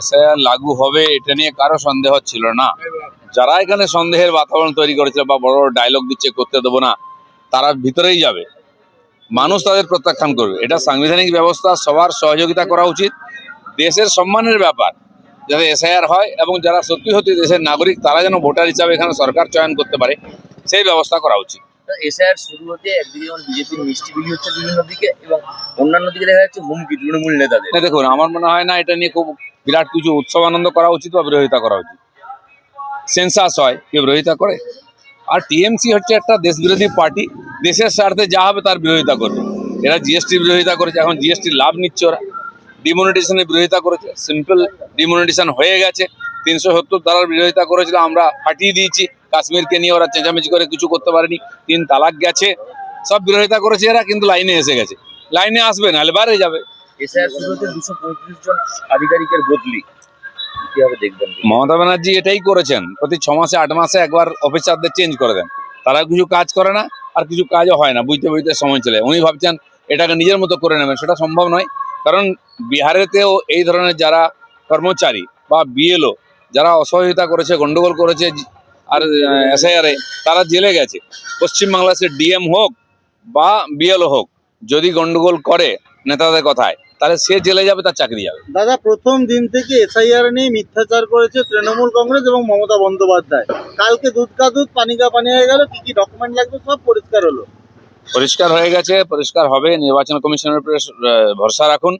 SIR লাগু হবে এটা নিয়ে কারও সন্দেহ ছিল না। যারা এখানে সন্দেহের বাতাবরণ তৈরি করেছিল বা বড় বড় ডায়লগ দিচ্ছে করতে দেবো না তারা ভিতরেই যাবে। মানুষ তাদের প্রত্যাখ্যান করবে। এটা সাংবিধানিক ব্যবস্থা সবার সহযোগিতা করা উচিত। দেশের সম্মানের ব্যাপার যাতে এসআইআর হয় এবং যারা সত্যি সত্যি দেশের নাগরিক তারা যেন ভোটার হিসাবে এখানে সরকার চয়ন করতে পারে সেই ব্যবস্থা করা উচিত। এসআইআর শুরু হতে একদিকে যেমন বিজেপির মিষ্টি বিলি হচ্ছে বিভিন্ন দিকে এবং অন্যান্য দিকে দেখা যাচ্ছে হুমকি তৃণমূল নেতাদের। দেখুন আমার মনে হয় না এটা নিয়ে খুব বিরাট কিছু উৎসব আনন্দ করা উচিত বা বিরোধিতা করা উচিত? সেন্সাস হয়, কেউ বিরোধিতা করে? আর টিএমসি হচ্ছে একটা দেশবিরোধী পার্টি, দেশের স্বার্থে যা হবে তার বিরোধিতা করবে। এরা জিএসটি বিরোধিতা করেছে, এখন জিএসটি লাভ নিচ্ছে ওরা। ডিমনিটেশনের বিরোধিতা করেছে সিম্পল ডিমনিটেশন হয়ে গেছে। তিনশো সত্তর ধারার বিরোধিতা করেছিল, আমরা হাঁটিয়ে দিয়েছি। কাশ্মীরকে নিয়ে ওরা চেঁচামেচি করে কিছু করতে পারেনি। তিন তালাক গেছে, সব বিরোধিতা করেছে এরা, কিন্তু লাইনে এসে গেছে। লাইনে আসবে নাহলে বাইরে যাবে। আধিকারিকের বদলি। মমতা ব্যানার্জি এটাই করেছেন। প্রতি ছ মাসে, আট মাসে একবার অফিসারদের চেঞ্জ করে দেন। তারা কিছু কাজ করে না, আর কিছু কাজও হয় না, বুঝতে বুঝতে সময় চলে উনি ভাবছেন এটাকে নিজের মতো করে নেবেন। সেটা সম্ভব নয়। কারণ বিহারেতেও এই ধরনের যারা কর্মচারী বা বিএলও যারা অসহযোগিতা করেছে, গন্ডগোল করেছে, আর এসআইআরে তারা জেলে গেছে। পশ্চিমবাংলা সে ডিএম হোক বা বিএলও হোক, যদি গন্ডগোল করে নেতাদের কথায় তাহলে সে জেলে যাবে তার চাকরি যাবে। দাদা প্রথম দিন থেকে এসআইআর নিয়ে মিথ্যাচার করেছে তৃণমূল কংগ্রেস এবং মমতা বন্দ্যোপাধ্যায়। কালকে দুধ কা দুধ পানি কা পানি হয়ে গেল কি কি ডকুমেন্ট লাগবে সব পরিষ্কার হলো। পরিষ্কার হয়ে গেছে পরিষ্কার হবে নির্বাচন কমিশনের উপরে ভরসা রাখুন।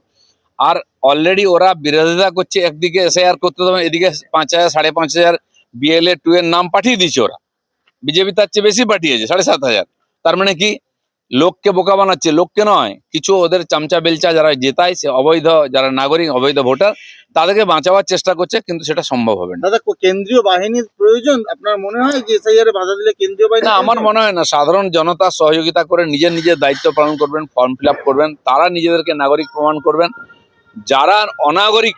আর অলরেডি ওরা বিরোধিতা করছে একদিকে এসআইআর করতে দেবে এদিকে পাঁচ হাজার সাড়ে পাঁচ হাজার বিএলএ টু এর নাম পাঠিয়ে দিচ্ছে ওরা। বিজেপি তার চেয়ে বেশি পাঠিয়েছে সাড়ে সাত হাজার। তার মানে কি? লোককে বোকা বানাচ্ছে লোককে নয় কিছু ওদের চামচা বেলচা যারা জেতায় সে অবৈধ যারা নাগরিক অবৈধ ভোটার তাদেরকে বাঁচাবার চেষ্টা করছে কিন্তু সেটা সম্ভব হবে না। দাদা কেন্দ্রীয় বাহিনীর প্রয়োজন? আপনার মনে হয় যে এসআইআর বাধা দিলে কেন্দ্রীয় বাহিনী না আমার মনে হয় না। সাধারণ জনতা সহযোগিতা করে নিজের নিজের দায়িত্ব পালন করবেন ফর্ম ফিল আপ করবেন তারা নিজেদেরকে নাগরিক প্রমাণ করবেন। যারা অনাগরিক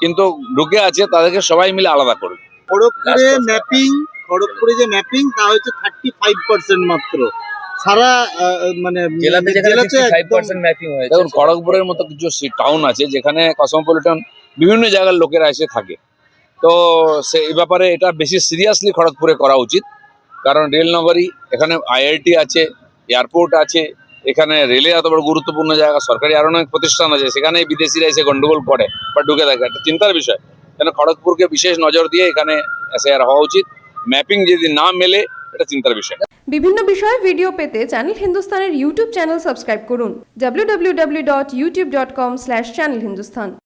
কিন্তু ঢুকে আছে তাদেরকে সবাই মিলে আলাদা করবে খড়গপুরে ম্যাপিং খড়গপুরে যে ম্যাপিং তা হচ্ছে থার্টি ফাইভ পার্সেন্ট মাত্র। সারা মানে জেলাতে যেখানে জেলাতে ফাইভ ম্যাপিং হয়েছে দেখুন খড়গপুরের মতো কিছু টাউন আছে যেখানে কসমোপলিটন বিভিন্ন জায়গার লোকেরা এসে থাকে। তো সে এই ব্যাপারে এটা বেশি সিরিয়াসলি খড়গপুরে করা উচিত কারণ রেল রেলনগরী এখানে আইআইটি আছে এয়ারপোর্ট আছে এখানে রেলে এত বড় গুরুত্বপূর্ণ জায়গা সরকারি আরও অনেক প্রতিষ্ঠান আছে সেখানে বিদেশিরা এসে গন্ডগোল করে বা ঢুকে থাকে। একটা চিন্তার বিষয় কেন খড়গপুরকে বিশেষ নজর দিয়ে এখানে এসআইআর হওয়া উচিত ম্যাপিং যদি না মেলে এটা চিন্তার বিষয়। বিভিন্ন বিষয়ে ভিডিও পেতে চ্যানেল হিন্দুস্তানের ইউটিউব চ্যানেল সাবস্ক্রাইব করুন। www.youtube.com/channelhindustan